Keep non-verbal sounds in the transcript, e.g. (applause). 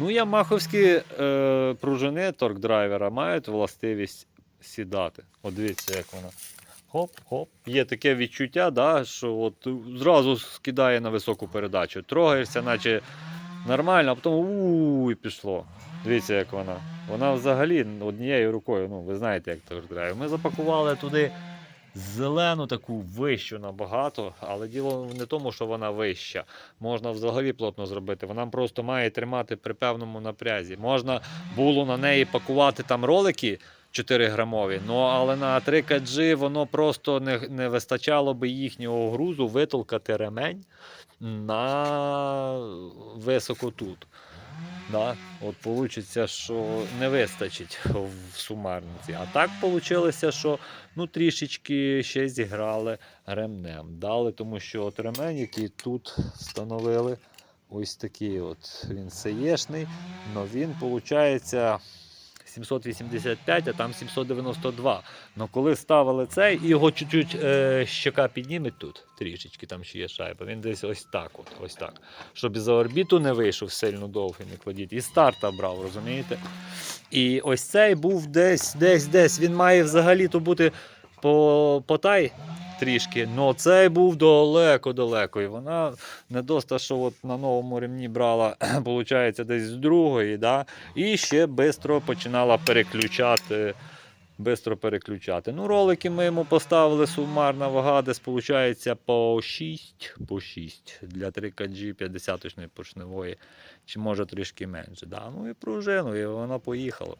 Ну, ямаховські е, пружини торкдрайвера мають властивість сідати. От дивіться, як вона. Хоп-хоп. Є таке відчуття, да, що от зразу скидає на високу передачу. Трогаєшся, наче нормально, а потім у і пішло. Дивіться, як вона. Вона взагалі однією рукою, ну ви знаєте, як торкдрайвер. Ми запакували туди зелену таку вищу набагато, але діло не тому, що вона вища. Можна взагалі плотно зробити. Вона просто має тримати при певному напрязі. Можна було на неї пакувати там ролики 4 грамові, ну але на 3 kg воно просто не, не вистачало би їхнього грузу витолкати ремень на високо тут. Да? От вийде, що не вистачить в сумарниці. А так вийшло, що ну, трішечки ще зіграли ремнем. Дали, тому що от ремень, який тут встановили, ось такий от він сеєшний, але він виходить 785, а там 792. Ну коли ставили цей, його чуть-чуть е, щека підніме тут, трішечки там ще є шайба. Він десь ось так, от, ось так. Щоб за орбіту не вийшов сильно довгий, не кладіть. І старта брав, розумієте? І ось цей був десь, десь, десь. Він має взагалі-то бути по, по тай трішки. але цей був далеко-далеко. І вона не доста, що от на новому ремні брала, (clears throat) виходить, десь з другої, да? і ще швидко починала переключати. Бистро переключати. Ну, ролики ми йому поставили сумарна вага, десь виходить по 6, по 6 для 3KG 50-точної поршневої, чи може трішки менше. Да? Ну і пружину, і воно поїхало.